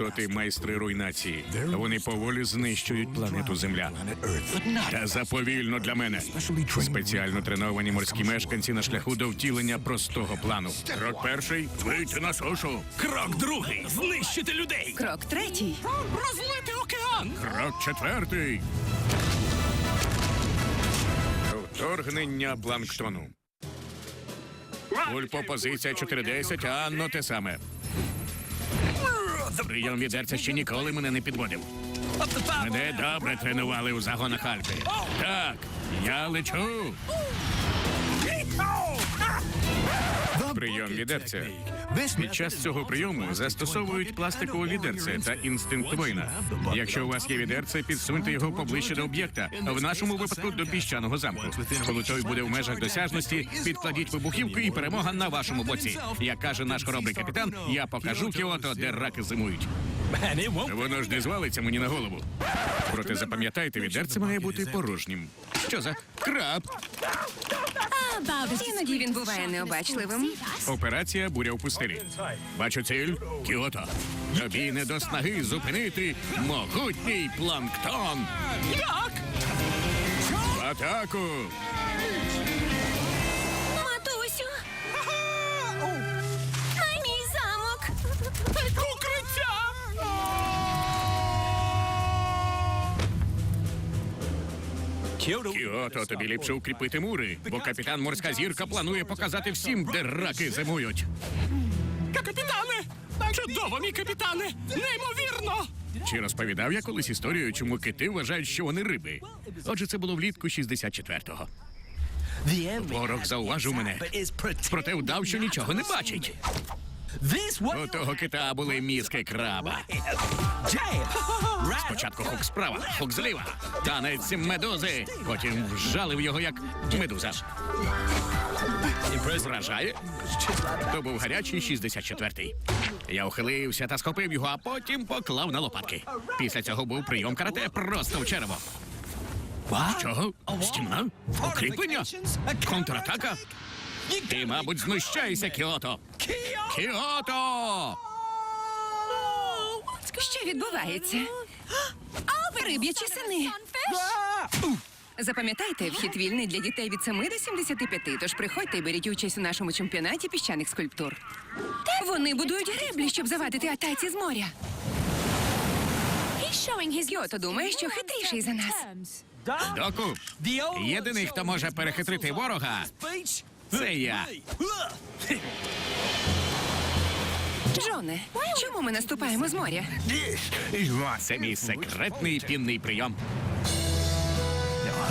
істоти майстри руйнації. Вони поволі знищують планету Земля. Та заповільно для мене. Спеціально треновані морські мешканці на шляху до втілення простого плану. Крок перший вийти на сушу. Крок другий знищити людей. Крок третій. Розлити океан. Крок четвертий. Вторгнення планктону. Ульпо позиція 410, а Анно те саме. Прийом відерця ще ніколи мене не підводив. Мене добре тренували у загонах Альпи. Так, я лечу. Прийом відерця. Під час цього прийому застосовують пластикове відерце та інстинкт воїна. Якщо у вас є відерце, підсуньте його поближче до об'єкта. В нашому випадку до піщаного замку. Коли той буде в межах досяжності, підкладіть вибухівку і перемога на вашому боці. Як каже наш хоробрий капітан, я покажу Кіото, де раки зимують. Воно ж не звалиться мені на голову. Проте запам'ятайте, відерце має бути порожнім. Що за краб? Іноді він буває необачливим. Операція буря в пустелі. Бачу ціль Кіото. Тобі не до снаги зупинити могутній планктон. Як? Атаку! Кіото, тобі ліпше укріпити мури, бо капітан морська зірка планує показати всім, де раки зимують. Капітане! Чудово, мій капітане! Неймовірно! Чи розповідав я колись історію, чому кити вважають, що вони риби? Отже, це було влітку 64-го. Ворог зауважив мене, проте вдав, що нічого не бачить. У того кита були мізки краба. Спочатку хук справа, хук зліва. Танець медузи. Потім вжалив його як медуза. Вражає? То був гарячий 64-й. Я ухилився та схопив його, а потім поклав на лопатки. Після цього був прийом карате просто в черево. Чого? Стіна? Укріплення? Контратака? Ти, мабуть, знущаєшся, Кіото. Кіото! Що відбувається? Риб'ячі сини. Запам'ятайте, вхід вільний для дітей від 7 до 75, тож приходьте і беріть участь у нашому чемпіонаті піщаних скульптур. Вони будують греблі, щоб завадити атаці з моря. Кіото думає, що хитріший за нас. Доку, єдиний, хто може перехитрити ворога, це я. Джоне, чому ми наступаємо з моря? Це мій секретний пінний прийом.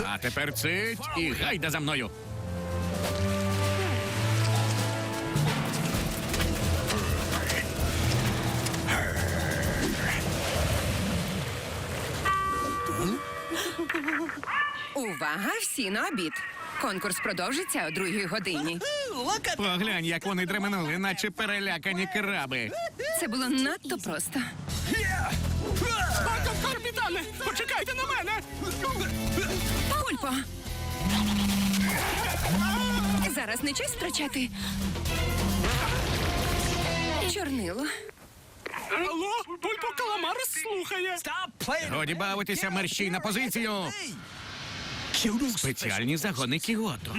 А тепер цить і гайда за мною. Увага, всі на обід. Конкурс продовжиться о другій годині. Поглянь, як вони дременули, наче перелякані краби. Це було надто просто. Капітане, почекайте на мене! Пульпо! Зараз не час втрачати. Чорнило. Алло, Пульпо Каламар слухає. Годі бавитися мерщій на позицію. Спеціальні загони Кіото.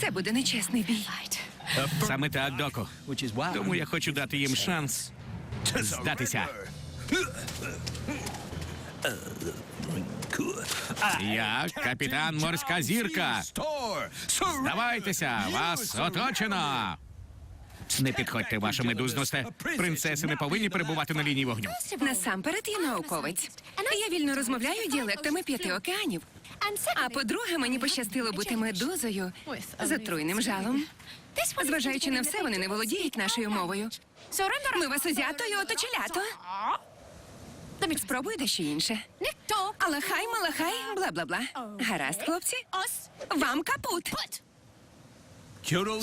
Це буде нечесний бій. Саме так, Доку. Тому я хочу дати їм шанс здатися. Я капітан морська зірка. Здавайтеся, вас оточено. Не підходьте, ваше медузносте. Принцеси не повинні перебувати на лінії вогню. Насамперед я науковець. Я вільно розмовляю діалектами п'яти океанів. А по-друге, мені пощастило бути медузою з отруйним жалом. Зважаючи на все, вони не володіють нашою мовою. Ми вас узято і оточелято. Спробуй дещо інше. Алахай, малахай, бла-бла-бла. Гаразд, хлопці. Вам капут.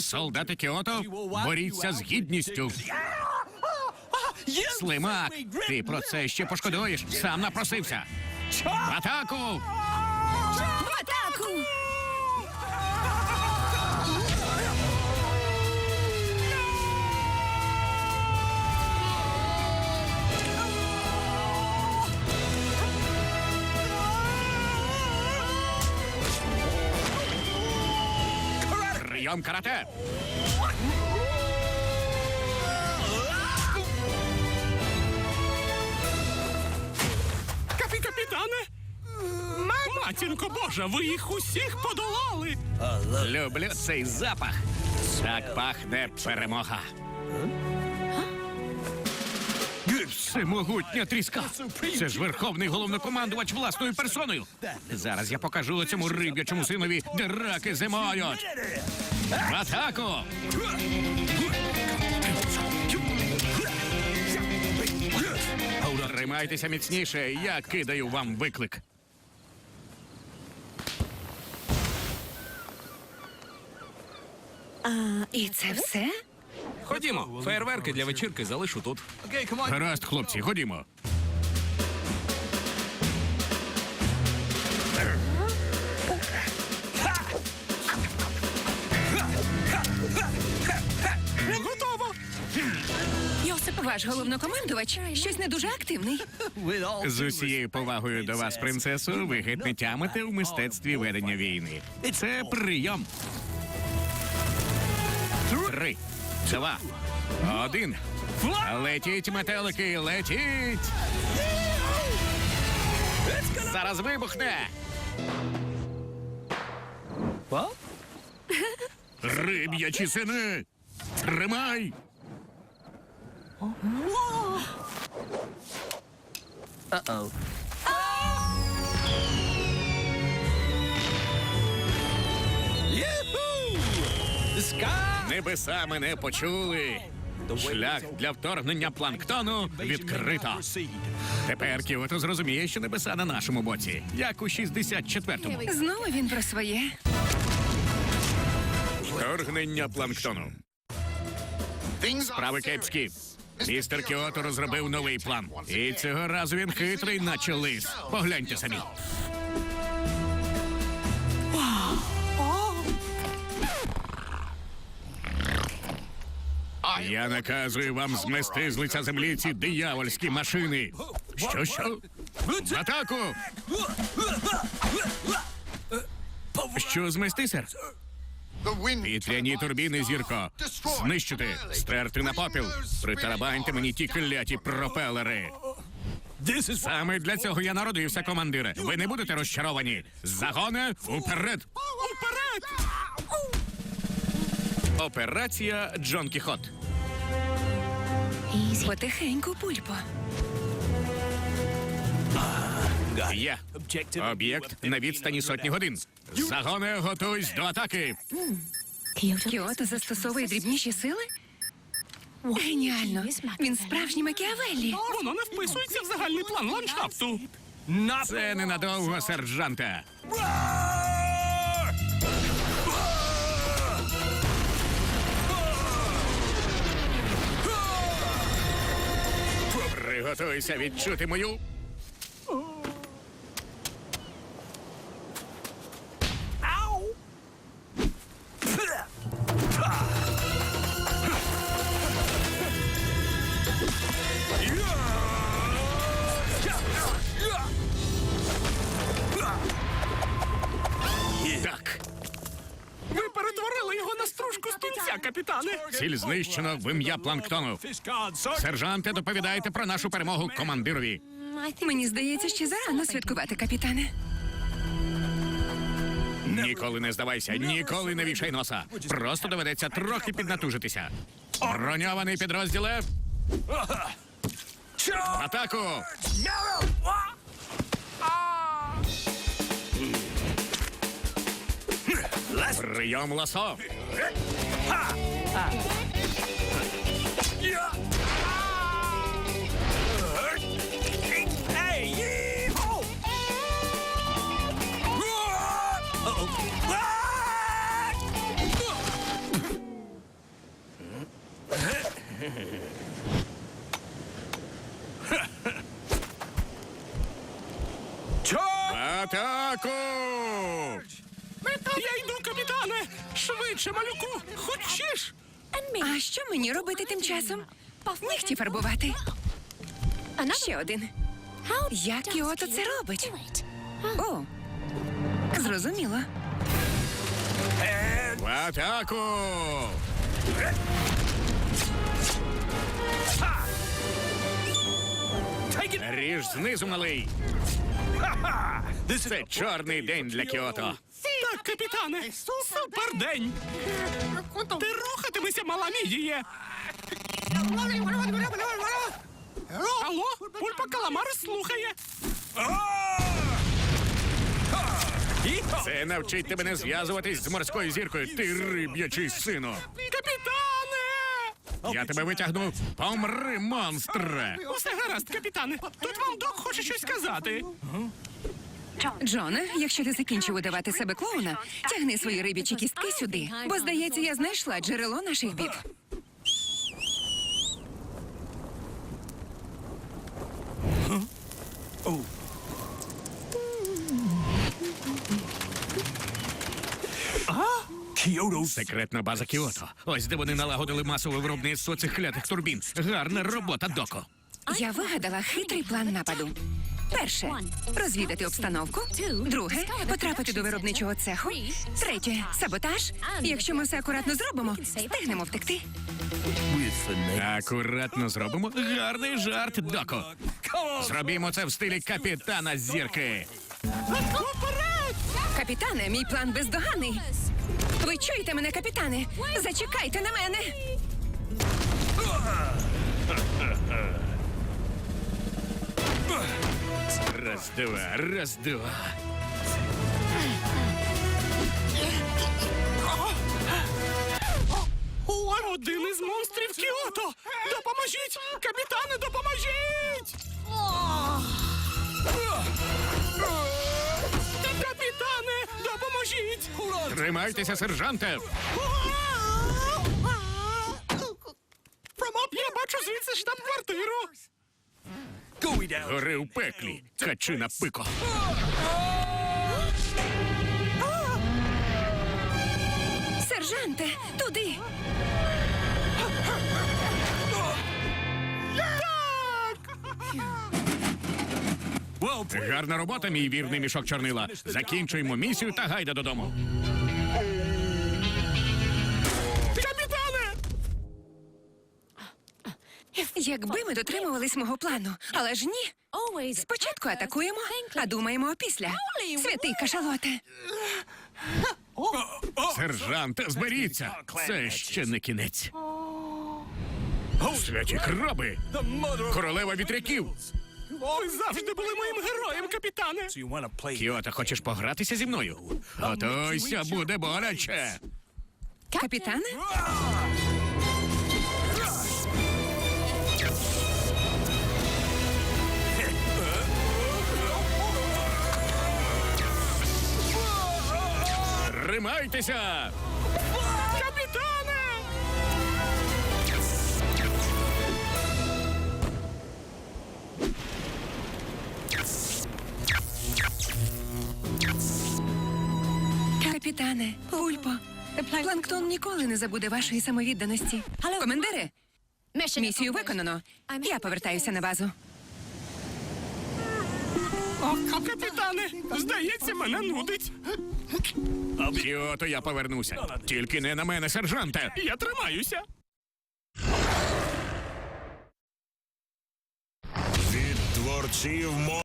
Солдати Кіото, боріться з гідністю. Слимак, ти про це ще пошкодуєш. Сам напросився. Атаку! Прийом карате. Капітане! Матінко Божа, ви їх усіх подолали! Люблю цей запах. Так пахне перемога. Всемогутня тріска. Це ж верховний головнокомандувач власною персоною. Зараз я покажу цьому риб'ячому синові, де раки зимують. В! Тримайтеся міцніше, я кидаю вам виклик. І це все? Ходімо, фейерверки для вечірки залишу тут. Гаразд, хлопці, ходімо. Готово! Ваш головнокомандувач щось не дуже активний. З усією повагою до вас, принцесо, ви геть не тямите у мистецтві ведення війни. Це прийом. Три, два, один. Летіть, метелики, летіть! Зараз вибухне! Риб'ячі сини! Тримай! Небеса мене почули. Шлях для вторгнення планктону відкрито. Тепер Кіото зрозуміє, що небеса на нашому боці, як у 64-му. Знову він про своє. Вторгнення планктону. Справи кепські. Містер Кіото розробив новий план. І цього разу він хитрий, наче лис. Погляньте самі. Я наказую вам змести з лиця землі ці диявольські машини. Що, що? В атаку! Що змести, сер? Вітряні турбіни, зірко. Знищити, стерти на попіл. Притарабаньте мені ті кляті пропелери. Саме для цього я народився, командире. Ви не будете розчаровані. Загони уперед! Уперед! Операція Джон Кіхот. Потихеньку, пульпо. Я. Об'єкт на відстані сотні годин. Загони, готуйсь до атаки. Кіото застосовує дрібніші сили? Геніально. Він справжній Макіавеллі. Воно не вписується в загальний план ландшафту. Це ненадовго, сержанте. Приготуйся відчути мою. Капітане. ціль знищено в ім'я планктону. Сержанте, доповідайте про нашу перемогу командирові. Мені здається, ще зарано святкувати, капітане. Ніколи не здавайся, ніколи не вішай носа. Просто доведеться трохи піднатужитися. Броньований підрозділе. Атаку! Прийом ласо. Атаку! Я! Швидше, малюку! Хочеш? А що мені робити тим часом? Нігті фарбувати. Ще один. Як Кіото це робить? О, зрозуміло. В атаку! Ріж знизу, малий. Це чорний день для Кіото. Так, капітане, супер день. Ти рухатимешся, мала мідіє. Алло, пульпа каламар слухає. Це навчить тебе не зв'язуватись з морською зіркою, ти риб'ячий сину. Капітане! Я тебе витягну. Помри, монстре! Усе гаразд, капітане. Тут вам док хоче щось сказати. Джоне, якщо ти закінчив удавати себе клоуна, тягни свої рибічі кістки сюди. Бо, здається, я знайшла джерело наших бід. Секретна база Кіото. Ось де вони налагодили масове виробництво цих клятих турбін. Гарна робота, доко. Я вигадала хитрий план нападу. Перше розвідати обстановку. Друге потрапити до виробничого цеху. Третє саботаж. Якщо ми все акуратно зробимо, встигнемо втекти. Акуратно зробимо. Гарний жарт, доко. Зробімо це в стилі капітана зірки. Капітане, мій план бездоганний. Ви чуєте мене, капітане? Зачекайте на мене. Раз, два, раз, два. Один із монстрів Кіото! Допоможіть! Капітане, допоможіть! Капітане, допоможіть! Тримайтеся, сержанте. Я бачу звідси штаб-квартиру. Гори в пеклі. Качина пико. Сержанте, туди. Гарна робота, мій вірний мішок чорнила. Закінчуємо місію та гайда додому. Якби ми дотримувались мого плану, але ж ні. Спочатку атакуємо, а думаємо опісля. Святий кашалоте. Сержант, зберіться. Це ще не кінець. Святі краби! Королева вітряків! Ви завжди були моїм героєм, капітане! Кіото, хочеш погратися зі мною? Готуйся, буде боляче. Капітане? Тримайтеся! Капітане! Капітане, Ульпо. Планктон ніколи не забуде вашої самовідданості. Командири, місію виконано. Я повертаюся на базу. О, капітане, здається, мене нудить. Кіото, я повернуся. Тільки не на мене, сержанте. Я тримаюся. Від творців мо...